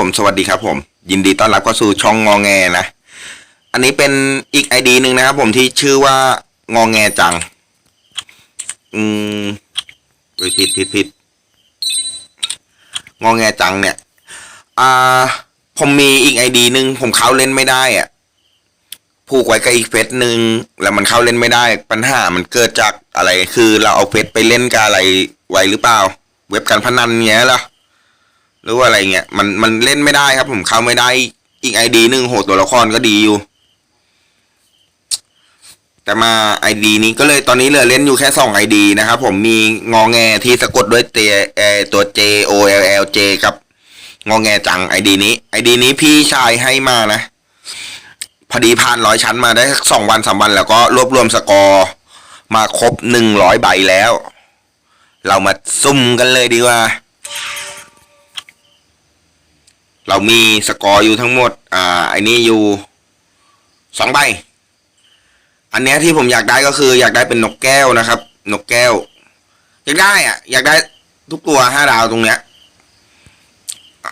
ผมสวัสดีครับผม ยินดีต้อนรับเข้าสู่ช่องงอแงนะ อันนี้เป็นอีกไอดีหนึ่งนะครับผมที่ชื่อว่างอแงจัง อืมเฮ้ยผิดผิดผิดงอแงจังเนี่ย อ่า ผมมีอีกไอดีหนึ่งผมเข้าเล่นไม่ได้อะผูกไว้กับอีกเฟซหนึ่งแล้วมันเข้าเล่นไม่ได้ ปัญหามันเกิดจากอะไรคือเราเอาเฟซไปเล่นกับอะไรไว้หรือเปล่า เว็บการพนันเงี้ยเหรอ หรือว่าอะไรเงี้ยมันมันเล่นไม่ได้ครับ ผมเข้าไม่ได้อีกไอดีหนึ่งโหตัวละครก็ดีอยู่ แต่มาไอดีนี้ก็เลยตอนนี้เหลือเล่นอยู่แค่สองไอดีนะครับผมมีงอแงที่สะกดด้วยเตเอตัว J O L L J กับ งอแงจังไอดีนี้ไอดีนี้พี่ชายให้มานะ พอดีผ่านร้อยชั้นมาได้สักสองวันสามวัน แล้วก็รวบรวมสกอร์มาครบหนึ่งร้อยใบแล้ว เรามาซุ่มกันเลยดีกว่า เรามีสกอร์อยู่ทั้งหมด อ่าไอ้นี่อยู่สองใบ อันเนี้ยที่ผมอยากได้ก็คือ อยากได้เป็นนกแก้วนะครับ นกแก้ว อยากได้อะอยากได้ทุกตัวห้าดาวตรงเนี้ย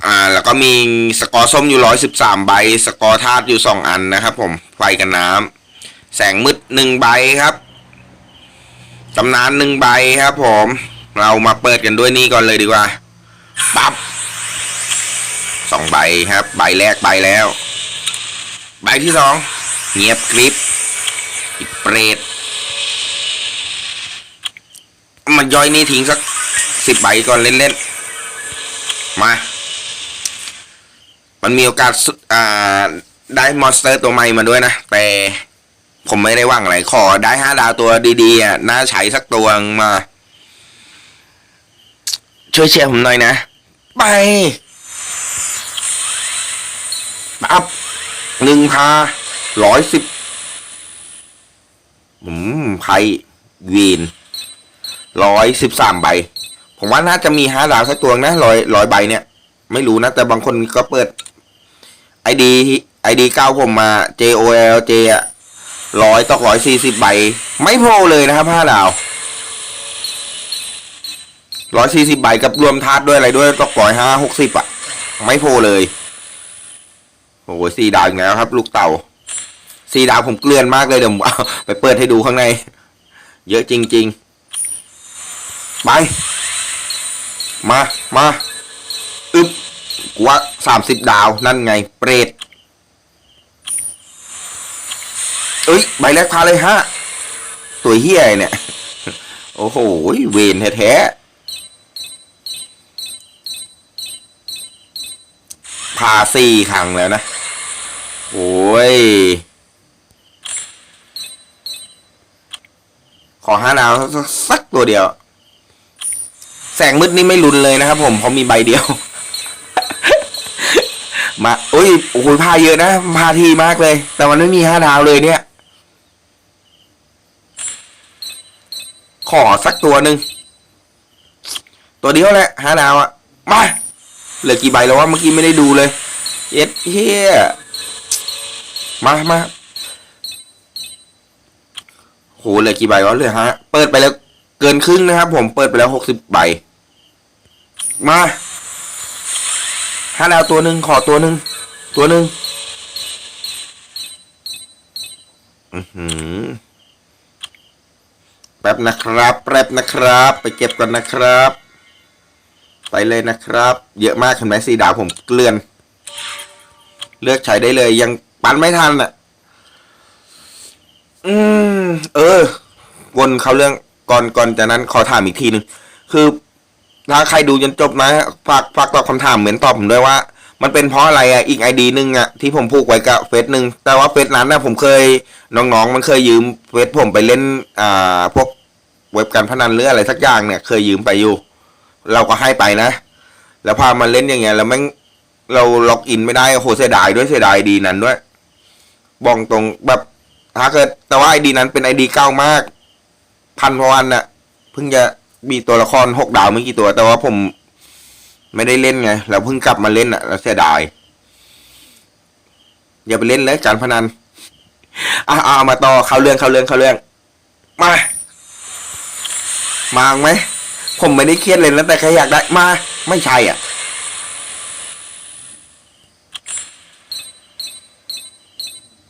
อ่า แล้วก็มีสกอร์ส้มอยู่ร้อยสิบสามใบ สกอร์ธาตุอยู่สองอันนะครับ ผม ไฟกันน้ำแสงมืดหนึ่งใบครับตำนานหนึ่งใบครับ ผม เรามาเปิดกันด้วยนี่ก่อนเลยดีกว่า ปั๊บ สองใบครับ ใบแรกใบแล้ว ใบที่สองเงียบกริบอีเปรตมันย่อยนี่ทิ้งสักสิบใบก่อนเล่นๆ มา มันมีโอกาสอ่าได้มอนสเตอร์ตัวใหม่มาด้วยนะ แต่ผมไม่ได้ว่างอะไร ขอได้ห้าดาวตัวดีๆอะน่าใช้สักตัวมา ช่วยเชียร์ผมหน่อยนะ ไป ปั๊บหนึ่งพาร้อยสิบอืมไพ่วีนร้อยสิบสามใบ ผมว่าน่าจะมีห้าดาวสักตัวนะร้อยร้อยใบเนี่ย ไม่รู้นะ แต่บางคนก็เปิดไอดีไอดีเก้าผมมา J O L J อะร้อยต่อร้อยสี่สิบใบ ไม่โผล่เลยนะครับห้าดาวร้อยสี่สิบใบกับรวมทาสด้วยอะไรด้วยตกร้อยห้าหกสิบอะไม่โผล่เลย โอ้โหสี่ดาวอีกแล้วครับ ลูกเต่าสี่ดาวผมเกลื่อนมากเลยเดี๋ยวผมเอาไปเปิดให้ดูข้างใน เยอะจริง ๆ ไป มามาอึบกว่าสามสิบดาวนั่นไง เปรตเอ้ย ใบแรกพาเลยฮะ ตัวเฮียเนี่ย โอ้โห เวนแท้ๆพาสี่ครั้งแล้วนะ โอ้ย ขอห้าดาวสักสักตัวเดียว แสงมืดนี่ไม่รุนเลยนะครับผมเพราะมีใบเดียว มาโอ้ยโอ้โหพาเยอะนะพาทีมากเลย แต่มันไม่มีห้าดาวเลยเนี่ย ขอสักตัวหนึ่งตัวเดียวแหละห้าดาวอะมาเหลือกี่ใบแล้ววะเมื่อกี้ไม่ได้ดูเลยเอ็ดเฮีย มามาโหเหลือกี่ใบวะเหลือฮะ เปิดไปแล้วเกินครึ่งนะครับผมเปิดไปแล้วหกสิบใบ มาห้าดาวตัวหนึ่งขอตัวหนึ่งตัวหนึ่งอือหือแป๊บนะครับ แป๊บนะครับ ไปเก็บก่อนนะครับ ไปเลยนะครับ เยอะมากเห็นไหมสีดาวผมเกลื่อน เลือกใช้ได้เลยยัง ปั่นไม่ทันอะ อืม เออ วนเขาเรื่องก่อนก่อนจากนั้นขอถามอีกทีหนึ่งคือถ้าใครดูจนจบนะฝากฝากตอบคำถามเหมือนตอบผมด้วยว่า มันเป็นเพราะอะไรอะอีกไอดีหนึ่งอะที่ผมผูกไว้กับเฟซหนึ่งแต่ว่าเฟซนั้นนะผมเคยน้องๆ มันเคยยืมเฟซผมไปเล่น อ่า พวกเว็บการพนันหรืออะไรสักอย่างเนี่ย เคยยืมไปอยู่ เราก็ให้ไปนะ แล้วพามาเล่นอย่างเงี้ยแล้วแม่งเราล็อกอินไม่ได้โอ้โหเสียดายด้วยเสียดายดีนั้นด้วย บอกตรงแบบถ้าเกิด แต่ว่าไอดีนั้นเป็นไอดีเก้ามาก พันพวันน่ะ เพิ่งจะมีตัวละครหกดาวไม่กี่ตัว แต่ว่าผมไม่ได้เล่นไงแล้วเพิ่งกลับมาเล่นอะแล้วเสียดาย อย่าไปเล่นเลยการพนันอะเอามาต่อเข้าเรื่องเข้าเรื่องเข้าเรื่อง มา มาไหม ผมไม่ได้เครียดเลยนะแต่แค่อยากได้มา ไม่ใช่อะ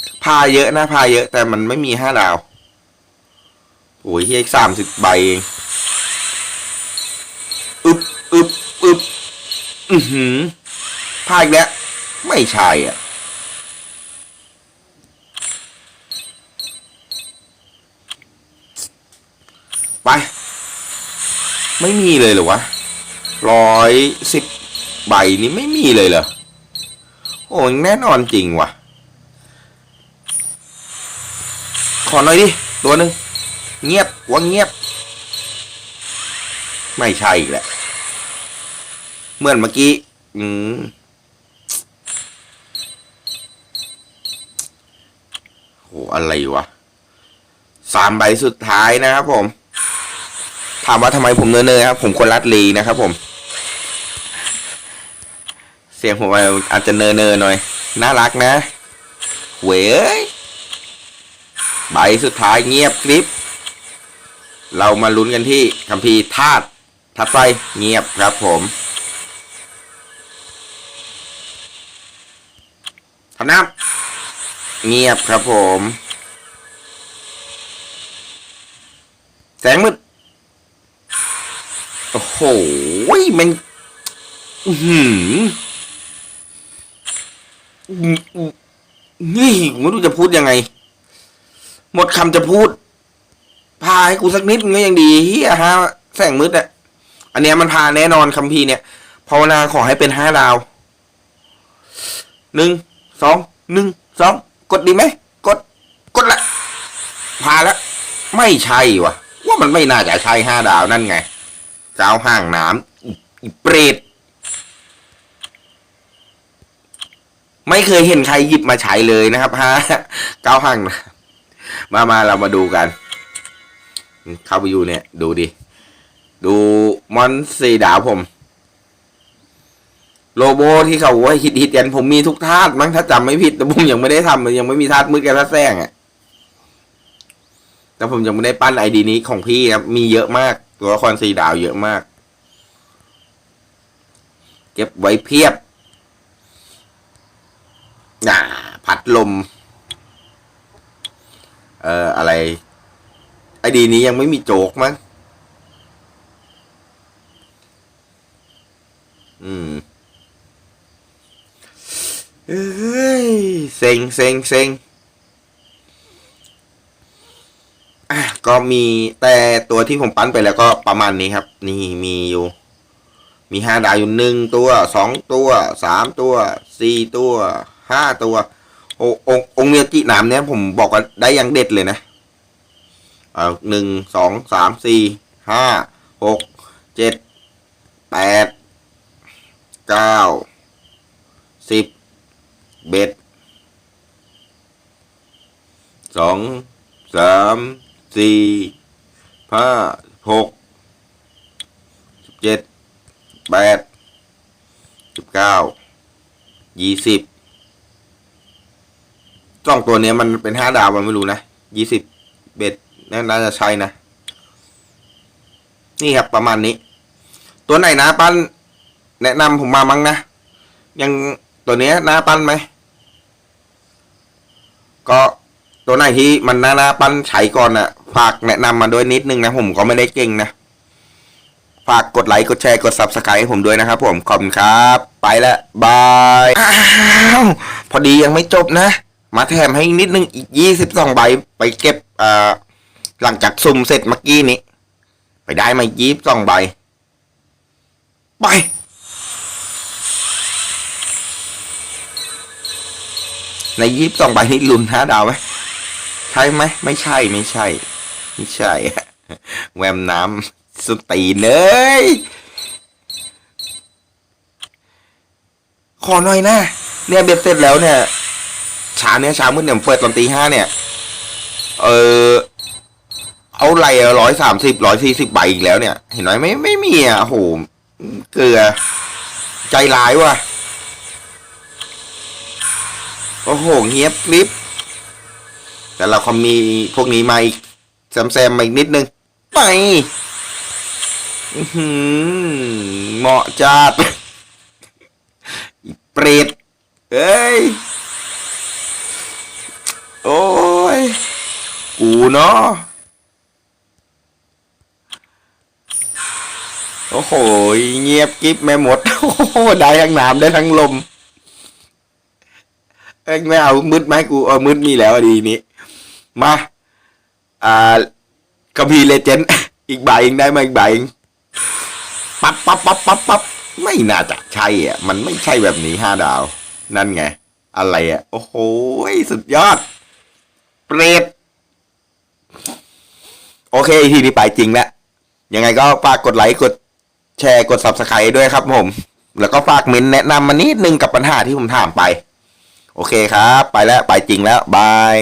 พาเยอะนะพาเยอะ แต่มันไม่มีห้าดาว โอ้ยเฮียสามสิบใบเองอึบอึบอึบอือหือพาอีกแล้ว ไม่ใช่อะ ไป ไม่มีเลยเหรอวะร้อยสิบใบนี้ไม่มีเลยเหรอ โอ้ยแน่นอนจริงว่ะ ขอหน่อยดิ ตัวหนึ่งเงียบว่าเงียบ ไม่ใช่อีกแหละเหมือนเมื่อกี้ อืมโหอะไรวะสามใบสุดท้ายนะครับผม ถามว่าทำไมผมเนอๆครับ ผมคนรัดลีนะครับผม เสียงผมอาจจะเนอๆหน่อย น่ารักนะเว้ย ใบสุดท้ายเงียบกริบ เรามาลุ้นกันที่คัมภีร์ธาตุธาตุไฟเงียบครับผมทำน้ำเงียบครับผม แสงมืด โอ้โห มันอื้อหือนี่ไม่รู้จะพูดยังไง หมดคำจะพูด พาให้กูสักนิดนึงก็ยังดีเฮียฮะแสงมืดอะอันเนี้ยมันพาแน่นอนคัมภีร์เนี่ยภาวนาขอให้เป็นห้าดาวหนึ่งสองหนึ่งสองกดดีไหมกดกดละพาแล้วไม่ใช่วะว่ามันไม่น่าจะใช่ห้าดาวนั่นไงเจ้าห้างน้ำอีอีเปรตไม่เคยเห็นใครหยิบมาใช้เลยนะครับฮะเก้าห้างนะ มามาเรามาดูกัน เข้าไปอยู่เนี่ย ดูดิ ดูมอนสีดาวผม โลโบที่เขาว่าฮิตฮิตกันผมมีทุกธาตุมั้งถ้าจำไม่ผิดแต่ผมยังไม่ได้ทำยังไม่มีธาตุมืดกับธาตุแสงอะแต่ผมยังไม่ได้ปั้นไอดีนี้ของพี่ครับมีเยอะมาก ตัวละครสีดาวเยอะมาก เก็บไว้เพียบน่าพัดลม เอ่ออะไร ไอดีนี้ยังไม่มีโจกมั้งอืมเอ้ยเซ็งเซ็งเซ็งอะก็มีแต่ตัวที่ผมปั้นไปแล้วก็ประมาณนี้ครับ นี่มีอยู่ มีห้าดาวอยู่หนึ่งตัวสองตัวสามตัวสี่ตัวห้าตัว โอององเมียจิหนามเนี้ยผมบอกว่าได้อยังเด็ดเลยนะเอาหนึ่งสองสามสี่ห้าหกเจ็ดแปดเก้าสิบเบ็ดสองสามสี่ห้าหกสิบเจ็ดแปดสิบเก้ายี่สิบ สองตัวนี้มันเป็นห้าดาวมันไม่รู้นะยี่สิบเบ็ดน่าจะใช่นะ นี่ครับประมาณนี้ ตัวไหนนะปั้น แนะนำผมมามั้งนะ ยังตัวนี้น่าปั้นไหม ก็ตัวไหนที่มันน่าน่าปั้นใช้ก่อนอะฝากแนะนำมาด้วยนิดนึงนะผมก็ไม่ได้เก่งนะฝากกดไลค์ กดแชร์ กด subscribe ให้ผมด้วยนะครับผม ขอบคุณครับ ไปแล้วบายอ้าวพอดียังไม่จบนะ มาแถมให้นิดนึงอีกยี่สิบสองใบไปเก็บอ่อหลังจากสุ่มเสร็จเมื่อกี้นี้ ไปได้มายี่สิบสองใบ ไป ในยี่สิบสองใบนี้ลุ้นห้าดาวไหมใช่ไหมไม่ใช่ไม่ใช่ ไม่ใช่ แวมน้ำสตีนเลยขอหน่อยนะ เนี่ยเบ็ดเสร็จแล้วเนี่ย เช้าเนี่ยเช้ามืดเนี่ยผมเปิดตอนตีห้าเนี่ย เออเอาไรร้อยสามสิบร้อยสี่สิบใบอีกแล้วเนี่ย เห็นไหมไม่ไม่มีอะโหเกลือ ใจร้ายว่ะ โอ้โหเงียบกริบแต่เราคอมมีพวกนี้มาอีกแซมแซมมาอีกนิดนึง ไปเหมาะจัดเปรตเอ้ย โอ้ย กูเนาะ โอ้โห เงียบกิ๊บแม่หมด โอ้โห ได้ทั้งน้ำได้ทั้งลมเอ้ยไม่เอามืดไหมกูเอามืดมีแล้วดีนี้ มา อ่ากัมพีเลเจนด์อีกใบเองได้ไหมาอีกใบเองปั๊บปั๊บปั๊บปั๊บปั๊บไม่น่าจะใช่อะ มันไม่ใช่แบบนี้ห้าดาว นั่นไง อะไรอะ โอ้โห สุดยอด เปรตโอเคทีนี้ไปจริงแล้วยังไงก็ฝากกดไลค์กดแชร์กด subscribe ด้วยครับผม แล้วก็ฝากเมนแนะนำมานิดนึงกับปัญหาที่ผมถามไป โอเคครับ ไปแล้ว ไปจริงแล้ว บาย